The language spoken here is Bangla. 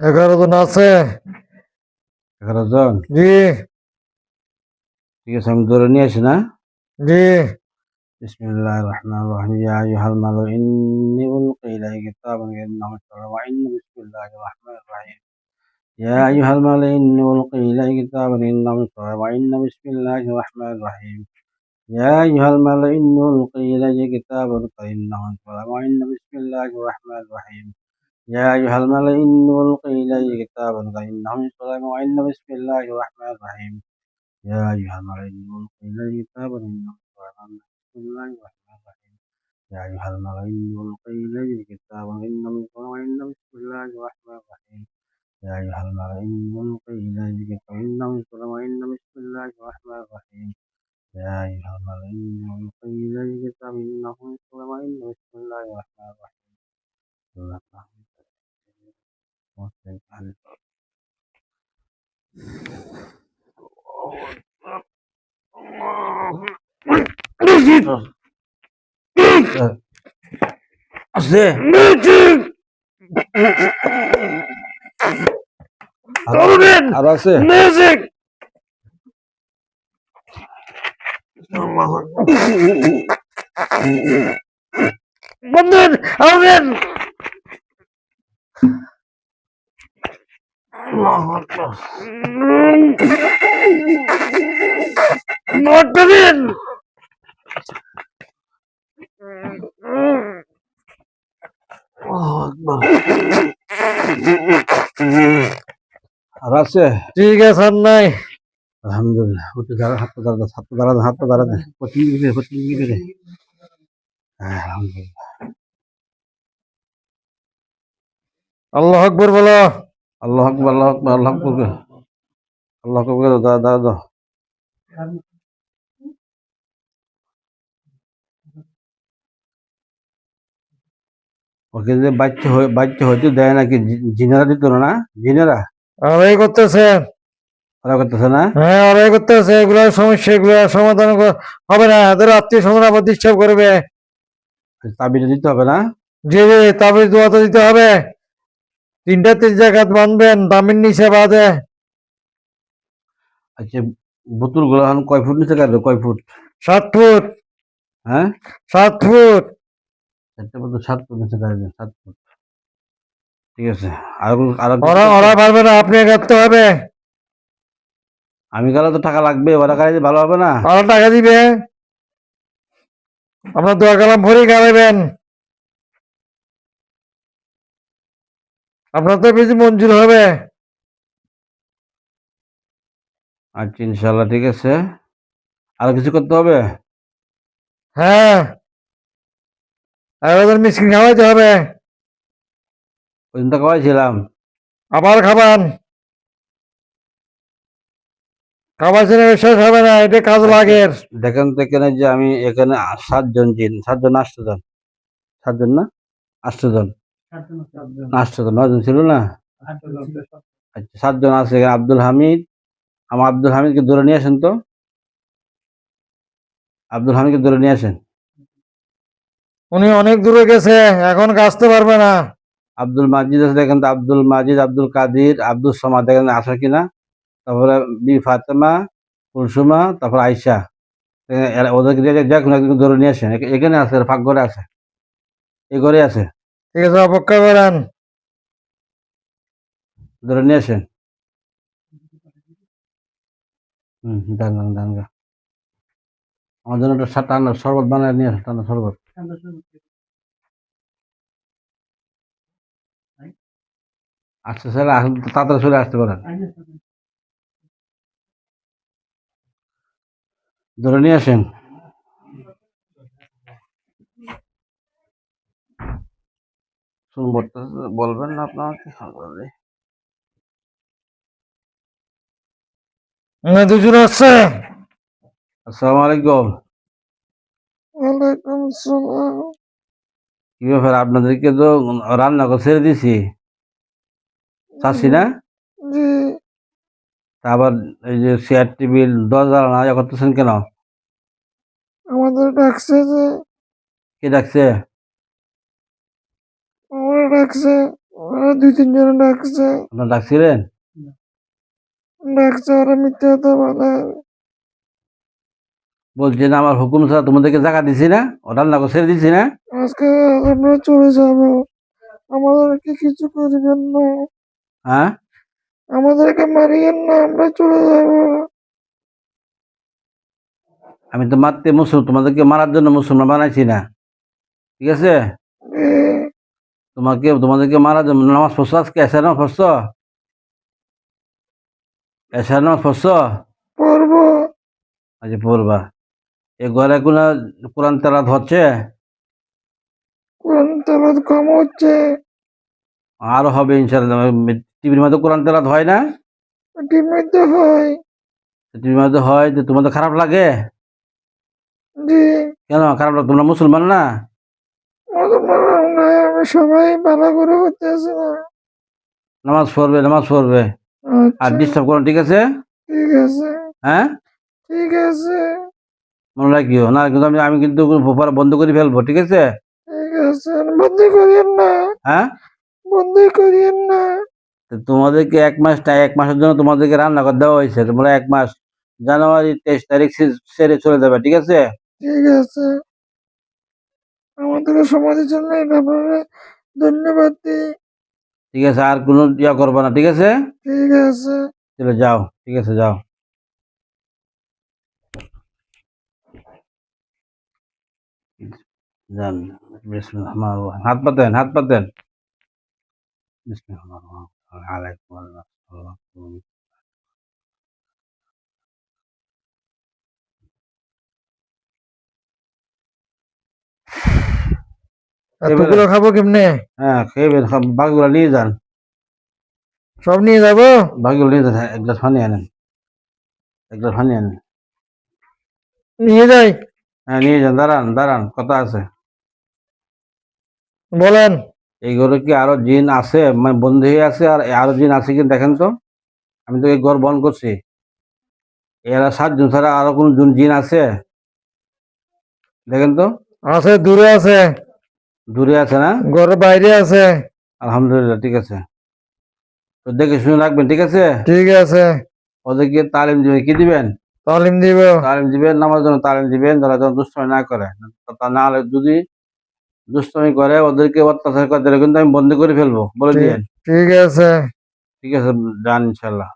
এগারো জন আছে এগারো জন জি ঠিক আছে আমি ধরে নিয়ে আসি না জি بسم الله الرحمن الرحيم يا أيها الملأ إني ألقي إلي كتاب إنه شر وإن بسم الله الرحمن الرحيم يا أيها الملأ إني ألقي إلي كتاب إنه شر وإن بسم الله الرحمن الرحيم يا أيها الملأ إني ألقي إلي كتاب إنه شر وإن بسم الله الرحمن الرحيم يا أيها الملأ إني ألقي إلي كتاب إنه شر وإن بسم الله الرحمن الرحيم. يا أيها الملأ إني ألقي إلي كتاب إنه شر بسم الله الرحمن الرحيم. يا أيها الملأ إني ألقي إلي كتاب إنه شر وإن بسم الله الرحمن الرحيم. يا أيها الملأ إني ألقي إلي หนึ่งพัน আছে আর আছে মিউজিক বন্ধু আমেন নোটটা দিন আর আছে ঠিক আছে নাই আলহামদুলিল্লাহ আল্লাহ আকবর বলো। আল্লাহ আকবার আল্লাহ আকবার আল্লাহ আকবার আল্লাহ আকবার দাদা দাদা ওকে যে বাচ্চা বাচ্চা হইতে দেয় নাকি জিনেরা দিত না? জিনেরা? ওরাই করতেছে। ওরা করতেছে না? হ্যাঁ ওরাই করতেছে। এগুলোর সমস্যা এগুলো সমাধান হবে না। এদের আত্মীয় স্বজন আবার ডিস্টার্ব করবে। তাবিটা দিতে হবে না? জি জি তবে দোয়া তো দিতে হবে। তিনটা তিন জায়গাত বাঁধবেন দামের নিচে বাঁধে। আচ্ছা বোতলগুলো এখন কয় ফুট নিচে কাটবে? কয় ফুট? সাত ফুট। হ্যাঁ? সাত ফুট। চারটে বোতল সাত ফুট নিচে কাটবে সাত ফুট। ঠিক আছে। আর ওরা ওরা পারবে না আপনি কাটতে হবে। আমি গেলে তো টাকা লাগবে ওরা গাড়ি ভালো হবে না। ওরা টাকা দিবে। আপনার দোয়া কালাম ভরে গাড়াবেন আপনার তো বেশি মঞ্জুর হবে। আচ্ছা ইনশাল্লাহ ঠিক আছে। আর কিছু করতে হবে? হ্যাঁ। আর ওদের মিষ্টি খাওয়াইতে হবে। ওই দিন তো খাওয়াইছিলাম। আবার খাবান। খাবার ছেড়ে শেষ হবে না এটা কাজ লাগে। দেখেন তো এখানে যে আমি এখানে সাতজন জিন সাতজন আটজন সাতজন না? আটজন আটজন নজন ছিল না আচ্ছা সাতজন আছে এখানে আব্দুল হামিদ আমার আব্দুল হামিদকে ধরে নিয়ে আসেন তো আব্দুল হামিদকে ধরে নিয়ে আসেন উনি অনেক দূরে গেছে এখন আসতে পারবে না আব্দুল মাজিদ আছে দেখেন তো আব্দুল মাজিদ আব্দুল কাদির আব্দুল সমা দেখেন আসে কিনা তারপরে বি ফাতেমা কুলসুমা তারপর আইসা এ- এরা- ওদেরকে যে কোনো একদিন ধরে নিয়ে আসেন এখানে আছে ফাঁক ঘরে আছে এই ঘরে আছে ঠিক আছে অপেক্ষা করেন ধরে নিয়ে আসেন। হুম, দান দান দান গা। আমার শরবত বানায় নিয়ে আসেন শরবত। আচ্ছা স্যার তাড়াতাড়ি চলে আসতে পারেন। ধরে নিয়ে আসেন। বলতে- বলবেন না আপনাকে উনি দুজন আসছে আসসালামু আলাইকুম ওয়ালাইকুম আসসালাম। কি ব্যাপার আপনাদেরকে তো রান্না করে ছেড়ে দিছি চাচ্ছি না? জি। আবার এই যে চেয়ার টেবিল দরজা না ইয়া করতেছেন কেন? আমাদের ডাকছে যে কে ডাকছে? ডাকছে দুই তিনজন ডাকছে। আপনার ডাকছিলেন? ডাকছে ওরা মিথ্যা কথা বলে। বলছি না আমার হুকুম ছাড়া তোমাদেরকে জায়গা দিছি না ও রান্না করে ছেড়ে দিছি না? আজকে আমরা চলে যাব। আমাদেরকে কিছু করবেন না। হ্যাঁ? আমাদেরকে মারিয়েন না আমরা চলে যাব। আমি তো মারতে মুসলিম তোমাদেরকে মারার জন্য মুসলমান বানাইছি না। ঠিক আছে? তোমাকে তোমাদেরকে মারা জন্য নামাজ পড়ছো আজকে? এসার নামাজ পড়ছো? এসার নামাজ পড়ছো? পড়ব। আচ্ছা পড়বা। এ ঘরে কোনো কোরআন তেলাত হচ্ছে? কোরআন তেলাওয়াত কম হচ্ছে। আরও হবে ইনশাল্লাহ টিভির মধ্যে কোরআন তেলাত হয় না? টিভির মধ্যে হয়। টিভির মধ্যে হয় যে তোমাদের খারাপ লাগে? কেন? খারাপ লাগে? তোমরা মুসলমান না? মুসলমান আমি সবাই ভালো করে হতেছে না। নামাজ পড়বে নামাজ পড়বে। আর আচ্ছা, ডিস্টার্ব করো ঠিক আছে? ঠিক আছে। হ্যাঁ? ঠিক আছে। মনে রাখিও। না কিন্তু আমি আমি কিন্তু বন্ধ করে ফেলব ঠিক আছে? ঠিক আছে বন্দি করিয়েন না। হ্যাঁ? বন্দি করিয়েন না। তোমাদেরকে এক মাস এক মাসের জন্য তোমাদেরকে রান্না করে দেওয়া হয়েছে। তোমরা এক মাস জানুয়ারি তেইশ তারিখ সেরে চলে যাবে ঠিক আছে? ঠিক আছে। আমাদের সমাজের জন্য এই ব্যাপারে ধন্যবাদ দিই। ঠিক আছে আর কোনো ইয়া করবে না ঠিক আছে? ঠিক আছে। চলে যাও ঠিক আছে যাও। যান হাত পাতেন হাত পাতেন। বিসমিল্লাহ আলাইকুম আসসালাম। এতগুলো খাব কেমনে? হ্যাঁ বাকিগুলো নিয়ে যান। সব নিয়ে যাব? বাকিগুলো নিয়ে যান এক গ্লাস পানি আনেন। এক গ্লাস পানি আনেন। নিয়ে যাই। হ্যাঁ নিয়ে যান দাঁড়ান দাঁড়ান কথা আছে। বলেন। এই ঘরে কি আরও জিন আছে? মানে বন্ধু হয়ে আছে আর আরও জিন আছে কি দেখেন তো? আমি তো এই ঘর বন্ধ করছি। এরা সাতজন ছাড়া আরও কোন জন জিন আছে? দেখেন তো? আছে দূরে আছে। দূরে আছে না? ঘরের বাইরে আছে। আলহামদুলিল্লাহ ঠিক আছে। তো দেখে শুনে রাখবেন ঠিক আছে? ঠিক আছে। ওদেরকে তালিম দিবেন কি দিবেন? তালিম দিব। তালিম দিবেন নামার জন্য তালিম দিবেন যারা যেন দুষ্টমি না করে। তা না হলে যদি দুষ্টমি করে ওদেরকে অত্যাচার করে তাহলে কিন্তু আমি বন্ধ করে ফেলব। বলে দিয়েন। ঠিক আছে। ঠিক আছে যান ইনশাল্লাহ